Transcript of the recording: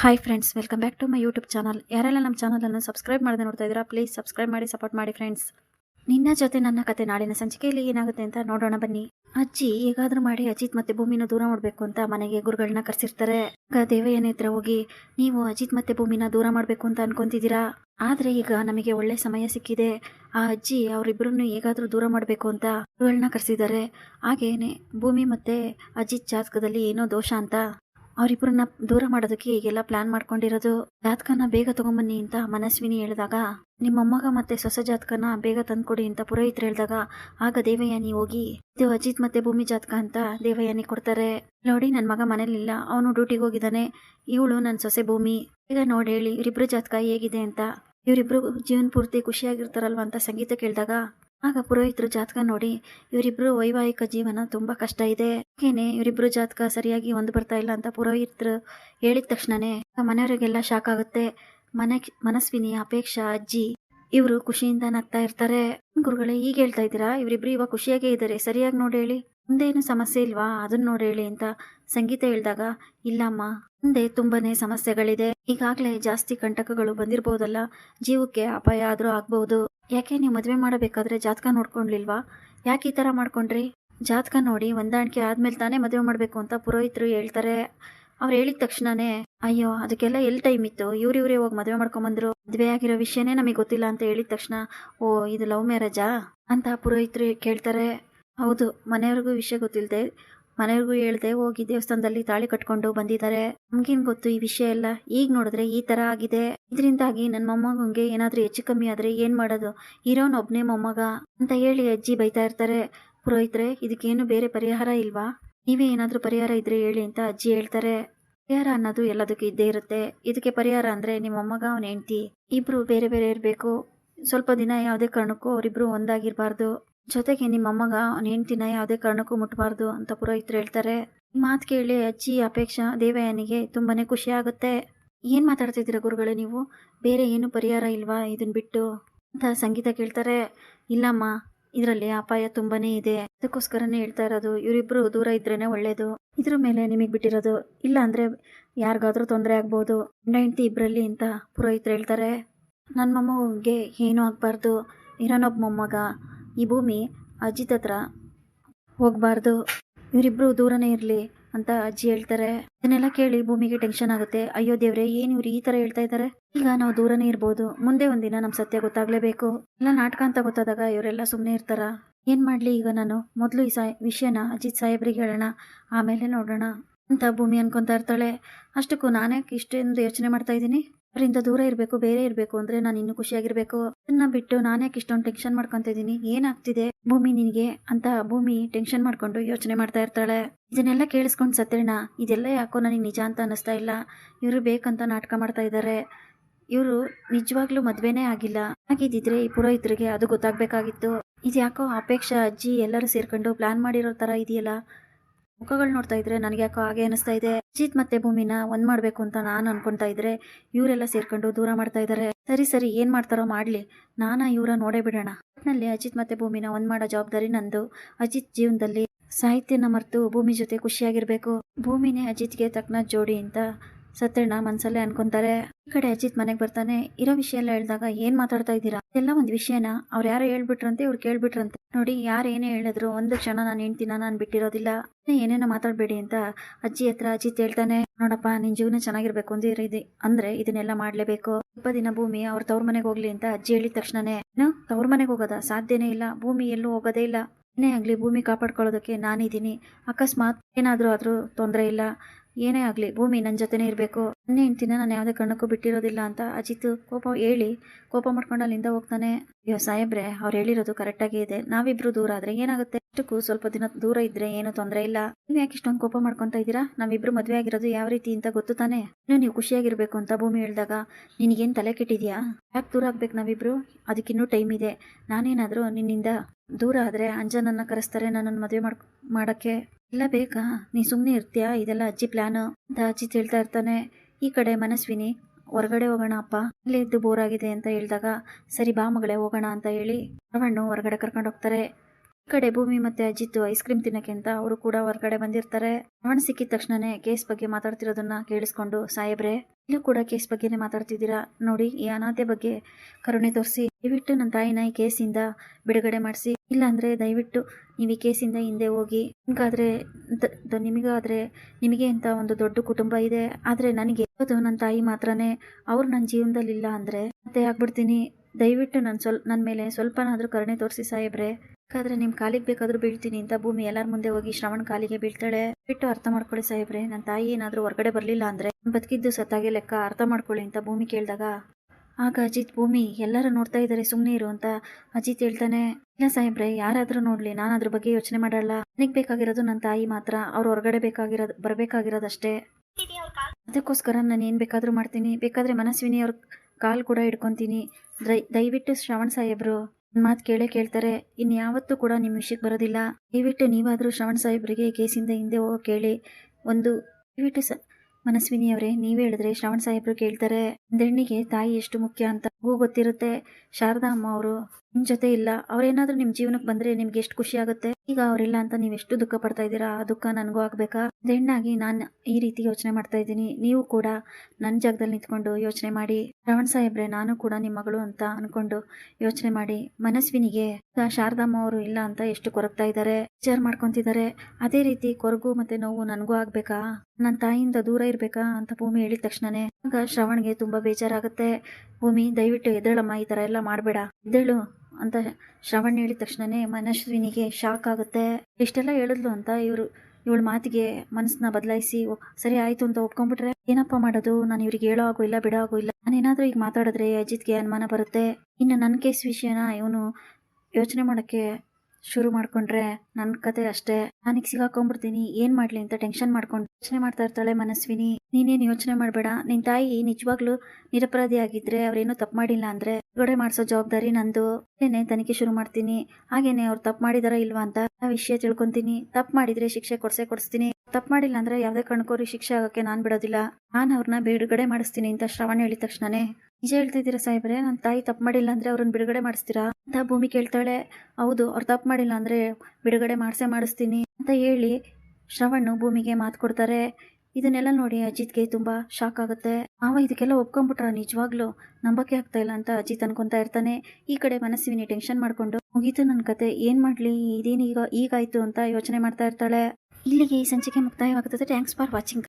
Hi friends welcome back to my YouTube channel ಯಾರೆಲ್ಲ ನಮ್ಮ ಚಾನಲನ್ನು ಸಬ್ಸ್ಕ್ರೈಬ್ ಮಾಡದೆ ನೋಡ್ತಾ ಇದ್ದೀರಾ ಪ್ಲೀಸ್ ಸಬ್ಸ್ಕ್ರೈಬ್ ಮಾಡಿ ಸಪೋರ್ಟ್ ಮಾಡಿ ಫ್ರೆಂಡ್ಸ್ ನಿನ್ನ ಜೊತೆ ನನ್ನ ಕತೆ ನಾಳಿನ ಸಂಚಿಕೆಯಲ್ಲಿ ಏನಾಗುತ್ತೆ ಅಂತ ನೋಡೋಣ ಬನ್ನಿ. ಅಜ್ಜಿ, ಹೇಗಾದ್ರೂ ಮಾಡಿ ಅಜಿತ್ ಮತ್ತೆ ಭೂಮಿನ ದೂರ ಮಾಡಬೇಕು ಅಂತ ಮನೆಗೆ ಗುರುಗಳನ್ನ ಕರೆಸಿರ್ತಾರೆ. ದೇವಯ್ಯನ ಹತ್ರ ಹೋಗಿ, ನೀವು ಅಜಿತ್ ಮತ್ತೆ ಭೂಮಿನ ದೂರ ಮಾಡಬೇಕು ಅಂತ ಅನ್ಕೊಂತಿದ್ದೀರಾ? ಆದ್ರೆ ಈಗ ನಮಗೆ ಒಳ್ಳೆ ಸಮಯ ಸಿಕ್ಕಿದೆ. ಆ ಅಜ್ಜಿ ಅವರಿಬ್ಬರನ್ನು ಹೇಗಾದ್ರೂ ದೂರ ಮಾಡಬೇಕು ಅಂತ ಗುರುಗಳನ್ನ ಕರೆಸಿದ್ದಾರೆ. ಹಾಗೇನೆ ಭೂಮಿ ಮತ್ತೆ ಅಜಿತ್ ಜಾತಕದಲ್ಲಿ ಏನೋ ದೋಷ ಅಂತ ಅವರಿಬ್ಬರನ್ನ ದೂರ ಮಾಡೋದಕ್ಕೆ ಈಗೆಲ್ಲ ಪ್ಲಾನ್ ಮಾಡ್ಕೊಂಡಿರೋದು. ಜಾತಕನ ಬೇಗ ತಗೊಂಬನ್ನಿ ಅಂತ ಮನಸ್ವಿನಿ ಹೇಳಿದಾಗ, ನಿಮ್ಮ ಮೊಮ್ಮಗ ಮತ್ತೆ ಸೊಸ ಜಾತಕನ ಬೇಗ ತಂದ್ಕೊಡಿ ಅಂತ ಪುರೋಹಿತರು ಹೇಳಿದಾಗ, ಆಗ ದೇವಯಾನಿ ಹೋಗಿ, ಇದು ಅಜಿತ್ ಮತ್ತೆ ಭೂಮಿ ಜಾತಕ ಅಂತ ದೇವಯಾನಿ ಕೊಡ್ತಾರೆ. ನೋಡಿ ನನ್ನ ಮಗ ಮನೇಲಿಲ್ಲ ಅವನು ಡ್ಯೂಟಿಗೆ ಹೋಗಿದ್ದಾನೆ. ಇವಳು ನನ್ನ ಸೊಸೆ ಭೂಮಿ. ಈಗ ನೋಡಿ ಹೇಳಿ, ಇವರಿಬ್ರು ಜಾತಕ ಹೇಗಿದೆ ಅಂತ. ಇವರಿಬ್ರು ಜೀವನ ಪೂರ್ತಿ ಖುಷಿಯಾಗಿರ್ತಾರಲ್ವ ಅಂತ ಸಂಗೀತ ಕೇಳಿದಾಗ ಆಗ ಪುರೋಹಿತರು ಜಾತಕ ನೋಡಿ, ಇವರಿಬ್ರು ವೈವಾಹಿಕ ಜೀವನ ತುಂಬಾ ಕಷ್ಟ ಇದೆ. ಏನೇ, ಇವರಿಬ್ರು ಜಾತಕ ಸರಿಯಾಗಿ ಒಂದು ಬರ್ತಾ ಇಲ್ಲ ಅಂತ ಪುರೋಹಿತರು ಹೇಳಿದ ತಕ್ಷಣನೇ ಮನೆಯವರಿಗೆಲ್ಲ ಶಾಕ್ ಆಗುತ್ತೆ. ಮನೆ ಮನಸ್ವಿನಿ ಅಪೇಕ್ಷಾ, ಅಜ್ಜಿ, ಇವರು ಖುಷಿಯಿಂದ ನಗ್ತಾ ಇರ್ತಾರೆ. ಗುರುಗಳೇ ಈಗ ಹೇಳ್ತಾ ಇದ್ದೀರಾ? ಇವರಿಬ್ರು ಇವಾಗ ಖುಷಿಯಾಗೇ ಇದ್ದಾರೆ. ಸರಿಯಾಗಿ ನೋಡಿ ಹೇಳಿ. ಮುಂದೇನು ಸಮಸ್ಯೆ ಇಲ್ವಾ? ಅದನ್ನ ನೋಡಿ ಹೇಳಿ ಅಂತ ಸಂಗೀತ ಹೇಳಿದಾಗ, ಇಲ್ಲಮ್ಮ, ಮುಂದೆ ತುಂಬಾನೇ ಸಮಸ್ಯೆಗಳಿದೆ. ಈಗಾಗಲೇ ಜಾಸ್ತಿ ಕಂಟಕಗಳು ಬಂದಿರಬಹುದಲ್ಲ ಜೀವಕ್ಕೆ ಅಪಾಯ ಆದ್ರೂ ಆಗ್ಬಹುದು ಯಾಕೆ ನೀವು ಮದುವೆ ಮಾಡಬೇಕಾದ್ರೆ ಜಾತಕ ನೋಡ್ಕೊಂಡ್ಲಿಲ್ವಾ? ಯಾಕೆ ಈ ಥರ ಮಾಡ್ಕೊಂಡ್ರಿ? ಜಾತಕ ನೋಡಿ ಹೊಂದಾಣಿಕೆ ಆದ್ಮೇಲೆ ತಾನೇ ಮದುವೆ ಮಾಡಬೇಕು ಅಂತ ಪುರೋಹಿತರು ಹೇಳ್ತಾರೆ. ಅವ್ರು ಹೇಳಿದ ತಕ್ಷಣನೇ, ಅಯ್ಯೋ, ಅದಕ್ಕೆಲ್ಲ ಎಲ್ಲಿ ಟೈಮ್ ಇತ್ತು? ಇವ್ರು ಇವರೇ ಹೋಗಿ ಮದುವೆ ಮಾಡ್ಕೊಂಬಂದ್ರು. ಮದುವೆ ಆಗಿರೋ ವಿಷಯನೇ ನಮಗೆ ಗೊತ್ತಿಲ್ಲ ಅಂತ ಹೇಳಿದ ತಕ್ಷಣ, ಓ, ಇದು ಲವ್ ಮ್ಯಾರೇಜಾ? ಅಂತ ಪುರೋಹಿತರು ಕೇಳ್ತಾರೆ. ಹೌದು, ಮನೆಯವ್ರಿಗೂ ವಿಷಯ ಗೊತ್ತಿಲ್ಲದೆ ಮನೆಯವ್ರಿಗೂ ಹೇಳ್ದೆ, ಹೋಗಿ ದೇವಸ್ಥಾನದಲ್ಲಿ ತಾಳಿ ಕಟ್ಕೊಂಡು ಬಂದಿದ್ದಾರೆ. ನಮ್ಗೇನ್ ಗೊತ್ತು ಈ ವಿಷಯ ಎಲ್ಲ? ಈಗ ನೋಡಿದ್ರೆ ಈ ತರ ಆಗಿದೆ. ಇದರಿಂದಾಗಿ ನನ್ನ ಮೊಮ್ಮಗಂಗೆ ಏನಾದ್ರೂ ಹೆಚ್ಚು ಕಮ್ಮಿ ಆದ್ರೆ ಏನ್ ಮಾಡೋದು? ಇರೋನ್ ಒಬ್ನೇ ಮೊಮ್ಮಗ ಅಂತ ಹೇಳಿ ಅಜ್ಜಿ ಬೈತಾ ಇರ್ತಾರೆ. ಪುರೋಹಿತ್ರೆ, ಇದಕ್ಕೇನು ಬೇರೆ ಪರಿಹಾರ ಇಲ್ವಾ? ನೀವೇ ಏನಾದ್ರೂ ಪರಿಹಾರ ಇದ್ರೆ ಹೇಳಿ ಅಂತ ಅಜ್ಜಿ ಹೇಳ್ತಾರೆ. ಪರಿಹಾರ ಅನ್ನೋದು ಎಲ್ಲದಕ್ಕೂ ಇದ್ದೇ ಇರುತ್ತೆ. ಇದಕ್ಕೆ ಪರಿಹಾರ ಅಂದ್ರೆ ನಿಮ್ಮ ಮೊಮ್ಮಗ, ಅವನ ಹೆಂಡತಿ, ಇಬ್ರು ಬೇರೆ ಬೇರೆ ಇರಬೇಕು. ಸ್ವಲ್ಪ ದಿನ ಯಾವುದೇ ಕಾರಣಕ್ಕೂ ಅವರಿಬ್ರು ಒಂದಾಗಿರ್ಬಾರ್ದು. ಜೊತೆಗೆ ನಿಮ್ಮ ಅಮ್ಮಗ ಹೆಂಡ್ತಿನ ಯಾವುದೇ ಕಾರಣಕ್ಕೂ ಮುಟ್ಟಬಾರ್ದು ಅಂತ ಪುರೋಹಿತರು ಹೇಳ್ತಾರೆ. ಮಾತು ಕೇಳಿ ಅಜ್ಜಿ ಅಪೇಕ್ಷಾ ದೇವಯಾನಿಗೆ ತುಂಬಾನೇ ಖುಷಿ ಆಗುತ್ತೆ ಏನ್ ಮಾತಾಡ್ತಿದ್ದೀರಾ ಗುರುಗಳೇ ನೀವು? ಬೇರೆ ಏನು ಪರಿಹಾರ ಇಲ್ವಾ ಇದನ್ನ ಬಿಟ್ಟು? ಅಂತ ಸಂಗೀತ ಕೇಳ್ತಾರೆ. ಇಲ್ಲಮ್ಮ, ಇದರಲ್ಲಿ ಅಪಾಯ ತುಂಬಾನೇ ಇದೆ. ಅದಕ್ಕೋಸ್ಕರನೇ ಹೇಳ್ತಾ ಇರೋದು ಇವರಿಬ್ಬರು ದೂರ ಇದ್ರೇನೆ ಒಳ್ಳೇದು. ಇದ್ರ ಮೇಲೆ ನಿಮಗೆ ಬಿಟ್ಟಿರೋದು. ಇಲ್ಲ ಅಂದ್ರೆ ಯಾರಿಗಾದ್ರೂ ತೊಂದರೆ ಆಗ್ಬೋದು. ಹೆಂಡತಿ ಇಬ್ಬರಲ್ಲಿ ಅಂತ ಪುರೋಹಿತರು ಹೇಳ್ತಾರೆ. ನನ್ನ ಮೊಮ್ಮಗೆ ಏನೂ ಆಗಬಾರ್ದು. ಇರೋನೊಬ್ಬ ಮೊಮ್ಮಗ. ಈ ಭೂಮಿ ಅಜ್ಜಿತ್ ಹತ್ರ ಹೋಗ್ಬಾರ್ದು. ಇವರಿಬ್ರು ದೂರನೇ ಇರಲಿ ಅಂತ ಅಜ್ಜಿ ಹೇಳ್ತಾರೆ. ಇದನ್ನೆಲ್ಲ ಕೇಳಿ ಭೂಮಿಗೆ ಟೆನ್ಷನ್ ಆಗುತ್ತೆ. ಅಯ್ಯೋ ದೇವ್ರೆ, ಏನ್ ಇವ್ರು ಈ ತರ ಹೇಳ್ತಾ ಇದ್ದಾರೆ? ಈಗ ನಾವು ದೂರನೇ ಇರ್ಬೋದು. ಮುಂದೆ ಒಂದಿನ ನಮ್ ಸತ್ಯ ಗೊತ್ತಾಗ್ಲೇಬೇಕು. ಎಲ್ಲ ನಾಟಕ ಅಂತ ಗೊತ್ತಾದಾಗ ಇವರೆಲ್ಲ ಸುಮ್ಮನೆ ಇರ್ತಾರ. ಏನ್ ಮಾಡ್ಲಿ ಈಗ ನಾನು? ಮೊದಲು ಈ ವಿಷಯನ ಅಜಿತ್ ಸಾಹೇಬ್ರಿಗೆ ಹೇಳೋಣ. ಆಮೇಲೆ ನೋಡೋಣ ಅಂತ ಭೂಮಿ ಅನ್ಕೊಂತ ಇರ್ತಾಳೆ. ಅಷ್ಟಕ್ಕೂ ನಾನೇ ಇಷ್ಟೊಂದು ಯೋಚನೆ ಮಾಡ್ತಾ ಇದ್ದೀನಿ. ಅವರಿಂದ ದೂರ ಇರಬೇಕು, ಬೇರೆ ಇರಬೇಕು ಅಂದ್ರೆ ನಾನು ಇನ್ನೂ ಖುಷಿಯಾಗಿರ್ಬೇಕು. ಅದನ್ನ ಬಿಟ್ಟು ನಾನ್ಯಾಕೆ ಇಷ್ಟೊಂದು ಟೆನ್ಷನ್ ಮಾಡ್ಕೊಂತ ಇದ್ದೀನಿ ಏನಾಗ್ತಿದೆ ಭೂಮಿ ನಿನಗೆ ಅಂತ ಭೂಮಿ ಟೆನ್ಷನ್ ಮಾಡ್ಕೊಂಡು ಯೋಚನೆ ಮಾಡ್ತಾ ಇರ್ತಾಳೆ. ಇದನ್ನೆಲ್ಲ ಕೇಳಿಸ್ಕೊಂಡು ಸತ್ಯಣ್ಣ, ಇದೆಲ್ಲ ಯಾಕೋ ನನಗೆ ನಿಜ ಅಂತ ಅನ್ನಿಸ್ತಾ ಇಲ್ಲ. ಇವರು ಬೇಕಂತ ನಾಟಕ ಮಾಡ್ತಾ ಇದ್ದಾರೆ ಇವರು ನಿಜವಾಗ್ಲೂ ಮದ್ವೆನೇ ಆಗಿಲ್ಲ. ಆಗಿದ್ದಿದ್ರೆ ಈ ಪುರೋಹಿತರಿಗೆ ಅದು ಗೊತ್ತಾಗ್ಬೇಕಾಗಿತ್ತು. ಇದ್ಯಾಕೋ ಅಪೇಕ್ಷಾ ಅಜ್ಜಿ ಎಲ್ಲರೂ ಸೇರ್ಕೊಂಡು ಪ್ಲಾನ್ ಮಾಡಿರೋ ತರ ಇದೆಯಲ್ಲ? ಮುಖಗಳು ನೋಡ್ತಾ ಇದ್ರೆ ನನಗೆ ಯಾಕೋ ಹಾಗೆ ಅನಿಸ್ತಾ ಇದೆ. ಅಜಿತ್ ಮತ್ತೆ ಭೂಮಿನ ಒಂದ್ ಮಾಡ್ಬೇಕು ಅಂತ ನಾನು ಅನ್ಕೊಂತಾ ಇದ್ರೆ ಇವರೆಲ್ಲ ಸೇರ್ಕೊಂಡು ದೂರ ಮಾಡ್ತಾ ಇದ್ದಾರೆ ಸರಿ ಸರಿ, ಏನ್ ಮಾಡ್ತಾರೋ ಮಾಡ್ಲಿ. ನಾನ ಇವರ ನೋಡೇ ಬಿಡೋಣ. ಒಟ್ನಲ್ಲಿ ಅಜಿತ್ ಮತ್ತೆ ಭೂಮಿನ ಒಂದ್ ಮಾಡೋ ಜವಾಬ್ದಾರಿ ನಂದು. ಅಜಿತ್ ಜೀವನದಲ್ಲಿ ಸಾಹಿತ್ಯನ ಮರೆತು ಭೂಮಿ ಜೊತೆ ಖುಷಿಯಾಗಿರ್ಬೇಕು. ಭೂಮಿನೇ ಅಜಿತ್ಗೆ ತಕ್ಕನ ಜೋಡಿ ಅಂತ ಸತ್ಯಣ್ಣ ಮನ್ಸಲ್ಲೇ ಅನ್ಕೊಂತಾರೆ, ಈ ಕಡೆ ಅಜಿತ್ ಮನೆಗೆ ಬರ್ತಾನೆ, ಇರೋ ವಿಷಯ ಎಲ್ಲ ಹೇಳಿದಾಗ ಏನ್ ಮಾತಾಡ್ತಾ ಇದ್ದೀರಾ? ಎಲ್ಲ ಒಂದ್ ವಿಷಯನ ಅವ್ರು ಯಾರು ಹೇಳ್ಬಿಟ್ರಂತೆ, ಇವ್ರು ಕೇಳ್ಬಿಟ್ರಂತೆ. ನೋಡಿ, ಯಾರು ಏನೇ ಹೇಳಿದ್ರು ಒಂದು ಕ್ಷಣ ನಾನು ಹೆಂಡ್ತಿನ ನಾನು ಬಿಟ್ಟಿರೋದಿಲ್ಲ. ಏನೇನೋ ಮಾತಾಡ್ಬೇಡಿ ಅಂತ ಅಜ್ಜಿ ಹತ್ರ ಅಜಿತ್ ಹೇಳ್ತಾನೆ, ನೋಡಪ್ಪ, ನಿನ್ ಜೀವನ ಚೆನ್ನಾಗಿರ್ಬೇಕು ಅಂದ್ರೆ ಇದೆ ಅಂದ್ರೆ ಇದನ್ನೆಲ್ಲ ಮಾಡ್ಲೇಬೇಕು. ಇಪ್ಪ ದಿನ ಭೂಮಿ ಅವ್ರ ತವ್ರ ಮನೆಗೆ ಹೋಗ್ಲಿ ಅಂತ ಅಜ್ಜಿ ಹೇಳಿದ ತಕ್ಷಣನೇ ತವ್ರ ಮನೆಗೆ ಹೋಗೋದ? ಸಾಧ್ಯನೇ ಇಲ್ಲ. ಭೂಮಿ ಎಲ್ಲೂ ಹೋಗೋದೇ ಇಲ್ಲ. ಏನೇ ಆಗ್ಲಿ ಭೂಮಿ ಕಾಪಾಡ್ಕೊಳ್ಳೋದಕ್ಕೆ ನಾನಿದ್ದೀನಿ. ಅಕಸ್ಮಾತ್ ಏನಾದ್ರೂ ಆದ್ರೂ ತೊಂದರೆ ಇಲ್ಲ. ಏನೇ ಆಗಲಿ, ಭೂಮಿ ನನ್ನ ಜೊತೆನೇ ಇರಬೇಕು. ನನ್ನ ಹೆಂಡ್ತಿನ ನಾನು ಯಾವುದೇ ಕಣ್ಣಕ್ಕೂ ಬಿಟ್ಟಿರೋದಿಲ್ಲ ಅಂತ ಅಜಿತ್ ಕೋಪ ಹೇಳಿ ಕೋಪ ಮಾಡ್ಕೊಂಡು ಅಲ್ಲಿಂದ ಹೋಗ್ತಾನೆ. ಅಯ್ಯೋ ಸಾಹೇಬ್ರೆ, ಅವ್ರು ಹೇಳಿರೋದು ಕರೆಕ್ಟಾಗಿ ಇದೆ. ನಾವಿಬ್ರು ದೂರ ಆದ್ರೆ ಏನಾಗುತ್ತೆ? ಅಷ್ಟಕ್ಕೂ ಸ್ವಲ್ಪ ದಿನ ದೂರ ಇದ್ರೆ ಏನು ತೊಂದರೆ ಇಲ್ಲ. ನೀವು ಯಾಕೆ ಇಷ್ಟೊಂದು ಕೋಪ ಮಾಡ್ಕೊಂತ ಇದ್ದೀರಾ? ನಾವಿಬ್ರು ಮದುವೆ ಆಗಿರೋದು ಯಾವ ರೀತಿ ಅಂತ ಗೊತ್ತು ತಾನೆ? ಇನ್ನು ನೀವು ಖುಷಿಯಾಗಿರ್ಬೇಕು ಅಂತ ಭೂಮಿ ಹೇಳಿದಾಗ ನಿನಗೇನು ತಲೆ ಕೆಟ್ಟಿದ್ಯಾ? ಯಾಕೆ ದೂರ ಆಗ್ಬೇಕು ನಾವಿಬ್ರು? ಅದಕ್ಕಿನ್ನೂ ಟೈಮ್ ಇದೆ. ನಾನೇನಾದರೂ ನಿನ್ನಿಂದ ದೂರ ಆದರೆ ಅಂಜನನ್ನ ಕರೆಸ್ತಾರೆ ನನ್ನನ್ನು ಮದುವೆ ಮಾಡ್ ಮಾಡಕ್ಕೆ. ಇಲ್ಲ ಬೇಕಾ? ನೀ ಸುಮ್ಮನೆ ಇರ್ತೀಯಾ? ಇದೆಲ್ಲ ಅಜ್ಜಿ ಪ್ಲಾನ್ ಅಂತ ಅಜ್ಜಿ ಹೇಳ್ತಾ ಇರ್ತಾನೆ. ಈ ಕಡೆ ಮನಸ್ವಿನಿ, ಹೊರಗಡೆ ಹೋಗೋಣ ಅಪ್ಪ. ಇಲ್ಲೇ ಇದ್ದು ಬೋರ್ ಆಗಿದೆ ಅಂತ ಹೇಳಿದಾಗ, ಸರಿ ಬಾ ಮಗಳೇ, ಹೋಗೋಣ ಅಂತ ಹೇಳಿ ರವಣ್ಣು ಹೊರಗಡೆ ಕರ್ಕೊಂಡು ಹೋಗ್ತಾರೆ. ಕಡೆ ಭೂಮಿ ಮತ್ತೆ ಅಜಿತ್ ಐಸ್ ಕ್ರೀಮ್ ತಿನ್ನಕ್ಕೆ ಅಂತ ಅವರು ಕೂಡ ಹೊರಗಡೆ ಬಂದಿರ್ತಾರೆ. ಹಣ ಸಿಕ್ಕಿದ ತಕ್ಷಣನೇ ಕೇಸ್ ಬಗ್ಗೆ ಮಾತಾಡ್ತಿರೋದನ್ನ ಕೇಳಿಸ್ಕೊಂಡು, ಸಾಹೇಬ್ರೆ, ಇಲ್ಲೂ ಕೂಡ ಕೇಸ್ ಬಗ್ಗೆನೇ ಮಾತಾಡ್ತಿದ್ದೀರಾ? ನೋಡಿ, ಈ ಅನಾಥೆ ಬಗ್ಗೆ ಕರುಣೆ ತೋರಿಸಿ, ದಯವಿಟ್ಟು ನನ್ನ ತಾಯಿನ ಈ ಕೇಸಿಂದ ಬಿಡುಗಡೆ ಮಾಡಿಸಿ. ಇಲ್ಲಾಂದ್ರೆ ದಯವಿಟ್ಟು ನೀವು ಈ ಕೇಸಿಂದ ಹಿಂದೆ ಹೋಗಿ. ನಿಮ್ಗಾದ್ರೆ ನಿಮಗಾದ್ರೆ ನಿಮಗೆ ಅಂತ ಒಂದು ದೊಡ್ಡ ಕುಟುಂಬ ಇದೆ. ಆದ್ರೆ ನನಗೆ ಅದು ನನ್ನ ತಾಯಿ ಮಾತ್ರನೇ, ಅವ್ರು ನನ್ನ ಜೀವನದಲ್ಲಿ ಇಲ್ಲ ಅಂದ್ರೆ ಮತ್ತೆ ಆಗ್ಬಿಡ್ತೀನಿ. ದಯವಿಟ್ಟು ನನ್ನ ಸ್ವಲ್ಪ ನನ್ನ ಮೇಲೆ ಸ್ವಲ್ಪನಾದ್ರೂ ಕರುಣೆ ತೋರಿಸಿ ಸಾಹೇಬ್ರೆ. ಬೇಕಾದ್ರೆ ನಿಮ್ ಕಾಲಿಗೆ ಬೇಕಾದ್ರೂ ಬೀಳ್ತೀನಿ ಅಂತ ಭೂಮಿ ಎಲ್ಲರ ಮುಂದೆ ಹೋಗಿ ಶ್ರವಣ್ ಕಾಲಿಗೆ ಬೀಳ್ತಾಳೆ. ಬಿಟ್ಟು ಅರ್ಥ ಮಾಡ್ಕೊಳ್ಳಿ ಸಾಹೇಬ್ರೆ ನನ್ನ ತಾಯಿ ಏನಾದ್ರೂ ಹೊರಗಡೆ ಬರಲಿಲ್ಲ ಅಂದ್ರೆ ಬದುಕಿದ್ದು ಸತ್ತಾಗೆ ಲೆಕ್ಕ, ಅರ್ಥ ಮಾಡ್ಕೊಳ್ಳಿ ಅಂತ ಭೂಮಿ ಕೇಳಿದಾಗ. ಆಗ ಅಜಿತ್, ಭೂಮಿ, ಎಲ್ಲರೂ ನೋಡ್ತಾ ಇದ್ದಾರೆ ಸುಮ್ಮನೆ ಇರು ಅಂತ ಅಜಿತ್ ಹೇಳ್ತಾನೆ. ಇಲ್ಲ ಸಾಹೇಬ್ರೆ, ಯಾರಾದ್ರೂ ನೋಡ್ಲಿ ನಾನು ಅದ್ರ ಬಗ್ಗೆ ಯೋಚನೆ ಮಾಡಲ್ಲ. ನನಗೆ ಬೇಕಾಗಿರೋದು ನನ್ನ ತಾಯಿ ಮಾತ್ರ, ಅವ್ರು ಹೊರಗಡೆ ಬೇಕಾಗಿರೋದು, ಬರಬೇಕಾಗಿರೋದಷ್ಟೇ. ಅದಕ್ಕೋಸ್ಕರ ನಾನು ಏನು ಬೇಕಾದರೂ ಮಾಡ್ತೀನಿ. ಬೇಕಾದ್ರೆ ಮನಸ್ವಿನಿ ಅವ್ರ ಕಾಲ್ ಕೂಡ ಇಟ್ಕೊಂತೀನಿ ದಯವಿಟ್ಟು ಶ್ರವಣ್ ಸಾಹೇಬ್ರು. ಮಾತು ಕೇಳೇ ಕೇಳ್ತಾರೆ ಇನ್ಯಾವತ್ತೂ ಕೂಡ ನಿಮ್ಮ ವಿಷಯಕ್ಕೆ ಬರೋದಿಲ್ಲ. ದಯವಿಟ್ಟು ನೀವಾದರೂ ಶ್ರವಣ್ ಸಾಹೇಬ್ರಿಗೆ ಕೇಸಿಂದ ಹಿಂದೆ ಹೋಗೋ ಕೇಳಿ. ಒಂದು ದಯವಿಟ್ಟು ಸ, ಮನಸ್ವಿನಿ ಅವರೇ, ನೀವೇ ಹೇಳಿದ್ರೆ ಶ್ರವಣ್ ಸಾಹೇಬ್ರು ಕೇಳ್ತಾರೆ ದಣ್ಣಿಗೆ ತಾಯಿ ಎಷ್ಟು ಮುಖ್ಯ ಅಂತ? ಹೂ ಗೊತ್ತಿರುತ್ತೆ. ಶಾರದಾ ಅಮ್ಮ ಅವರು ನಿಮ್ ಜೊತೆ ಇಲ್ಲ. ಅವ್ರೇನಾದ್ರೂ ನಿಮ್ ಜೀವನಕ್ಕೆ ಬಂದ್ರೆ ನಿಮ್ಗೆ ಎಷ್ಟು ಖುಷಿ ಆಗುತ್ತೆ? ಈಗ ಅವರಿಲ್ಲ ಅಂತ ನೀವು ಎಷ್ಟು ದುಃಖ ಪಡ್ತಾ ಇದ್ದೀರಾ? ಆ ದುಃಖ ನನಗೂ ಆಗ್ಬೇಕಾ? ಹೆಣ್ಣಾಗಿ ನಾನು ಈ ರೀತಿ ಯೋಚನೆ ಮಾಡ್ತಾ ಇದ್ದೀನಿ. ನೀವು ಕೂಡ ನನ್ನ ಜಾಗದಲ್ಲಿ ನಿಂತ್ಕೊಂಡು ಯೋಚನೆ ಮಾಡಿ. ಶ್ರವಣ್ ಸಾಹೇಬ್ರೆ, ನಾನು ಕೂಡ ನಿಮ್ಮ ಮಗಳು ಅಂತ ಅನ್ಕೊಂಡು ಯೋಚನೆ ಮಾಡಿ. ಮನಸ್ವಿನಿಗೆ ಶಾರದಮ್ಮ ಅವರು ಇಲ್ಲ ಅಂತ ಎಷ್ಟು ಕೊರಗ್ತಾ ಇದ್ದಾರೆ, ವಿಚಾರ ಮಾಡ್ಕೊಂತಿದ್ದಾರೆ. ಅದೇ ರೀತಿ ಕೊರಗು ಮತ್ತೆ ನೋವು ನನಗೂ ಆಗ್ಬೇಕಾ? ನನ್ನ ತಾಯಿಯಿಂದ ದೂರ ಇರ್ಬೇಕಾ ಅಂತ ಭೂಮಿ ಹೇಳಿದ ತಕ್ಷಣನೇ ಆಗ ಶ್ರವಣ್ಗೆ ತುಂಬಾ ಬೇಜಾರಾಗುತ್ತೆ. ಭೂಮಿ, ದಯವಿಟ್ಟು ಎದ್ದೇಳಮ್ಮ, ಈ ತರ ಎಲ್ಲ ಮಾಡಬೇಡ. ಎದ್ದೇಳು. ಅಂತ ಶ್ರವಣ್ ಹೇಳಿದ ತಕ್ಷಣನೇ ಮನಸ್ವಿನಿಗೆ ಶಾಕ್ ಆಗುತ್ತೆ. ಇಷ್ಟೆಲ್ಲ ಹೇಳಿದ್ಲು ಅಂತ ಇವರು, ಇವಳ ಮಾತಿಗೆ ಮನಸ್ಸನ್ನ ಬದಲಾಯಿಸಿ ಸರಿ ಆಯ್ತು ಅಂತ ಒಪ್ಕೊಂಡ್ಬಿಟ್ರೆ ಏನಪ್ಪ ಮಾಡೋದು? ನಾನು ಇವ್ರಿಗೆ ಹೇಳೋ ಆಗೋ ಇಲ್ಲ, ಬಿಡೋ ಆಗೋ ಇಲ್ಲ. ನಾನೇನಾದರೂ ಈಗ ಮಾತಾಡಿದ್ರೆ ಅಜಿತ್ಗೆ ಅನುಮಾನ ಬರುತ್ತೆ. ಇನ್ನು ನನ್ನ ಕೇಸ್ ವಿಷಯನ ಇವನು ಯೋಚನೆ ಮಾಡೋಕ್ಕೆ ಶುರು ಮಾಡ್ಕೊಂಡ್ರೆ ನನ್ನ ಕತೆ ಅಷ್ಟೇ. ನಾನೀಗ ಸಿಗಾಕೊಂಡ್ಬಿಡ್ತೀನಿ. ಏನ್ ಮಾಡ್ಲಿ ಅಂತ ಟೆನ್ಷನ್ ಮಾಡ್ಕೊಂಡು ಯೋಚನೆ ಮಾಡ್ತಾ ಇರ್ತಾಳೆ ಮನಸ್ವಿನಿ. ನೀನೇನು ಯೋಚನೆ ಮಾಡಬೇಡ. ನಿನ್ ತಾಯಿ ನಿಜವಾಗ್ಲೂ ನಿರಪರಾಧಿ ಆಗಿದ್ರೆ ಅವ್ರೇನು ತಪ್ಪು ಮಾಡಿಲ್ಲ ಅಂದ್ರೆ ಬಿಡುಗಡೆ ಮಾಡಿಸೋ ಜವಾಬ್ದಾರಿ ನಂದು. ಏನೇ ತನಿಖೆ ಶುರು ಮಾಡ್ತೀನಿ. ಹಾಗೇನೆ ಅವ್ರು ತಪ್ಪು ಮಾಡಿದಾರ ಇಲ್ವಾ ಅಂತ ಆ ವಿಷಯ ತಿಳ್ಕೊಂತೀನಿ. ತಪ್ಪು ಮಾಡಿದ್ರೆ ಶಿಕ್ಷೆ ಕೊಡ್ಸೆ ಕೊಡಿಸ್ತೀನಿ. ತಪ್ಪು ಮಾಡಿಲ್ಲ ಅಂದ್ರೆ ಯಾವ್ದೇ ಕಣ್ಕೋರಿ ಶಿಕ್ಷೆ ಆಗಕ್ಕೆ ನಾನ್ ಬಿಡೋದಿಲ್ಲ. ನಾನು ಅವ್ರನ್ನ ಬಿಡುಗಡೆ ಮಾಡಿಸ್ತೀನಿ ಅಂತ ಶ್ರವಣ್ ಹೇಳಿದ ತಕ್ಷಣನೇ. ನಿಜ ಹೇಳ್ತಿದ್ದೀರಾ ಸಾಹೇಬ್ರೆ? ನನ್ನ ತಾಯಿ ತಪ್ಪು ಮಾಡಿಲ್ಲ ಅಂದ್ರೆ ಅವ್ರನ್ನ ಬಿಡುಗಡೆ ಮಾಡಿಸ್ತೀರಾ? ಅಂತ ಭೂಮಿ ಕೇಳ್ತಾಳೆ. ಹೌದು, ಅವ್ರು ತಪ್ಪು ಮಾಡಿಲ್ಲ ಅಂದ್ರೆ ಬಿಡುಗಡೆ ಮಾಡಿಸೇ ಮಾಡಿಸ್ತೀನಿ ಅಂತ ಹೇಳಿ ಶ್ರವಣ್ಣು ಭೂಮಿಗೆ ಮಾತು ಕೊಡ್ತಾರೆ. ಇದನ್ನೆಲ್ಲ ನೋಡಿ ಅಜಿತ್ಗೆ ತುಂಬಾ ಶಾಕ್ ಆಗುತ್ತೆ. ಅವ ಇದಕ್ಕೆಲ್ಲ ಒಪ್ಕೊಂಡ್ಬಿಟ್ರ? ನಿಜವಾಗ್ಲೂ ನಂಬಕ್ಕೆ ಆಗ್ತಾ ಇಲ್ಲ ಅಂತ ಅಜಿತ್ ಅನ್ಕೊಂತಾ ಇರ್ತಾನೆ. ಈ ಕಡೆ ಮನಸ್ಸಿನ ಟೆನ್ಷನ್ ಮಾಡ್ಕೊಂಡು, ಮುಗೀತು ನನ್ನ ಕತೆ, ಏನ್ ಮಾಡ್ಲಿ? ಇದೇನೀಗ ಈಗಾಯ್ತು ಅಂತ ಯೋಚನೆ ಮಾಡ್ತಾ ಇರ್ತಾಳೆ. ಇಲ್ಲಿಗೆ ಈ ಸಂಚಿಕೆ ಮುಕ್ತಾಯವಾಗುತ್ತದೆ. Thanks for watching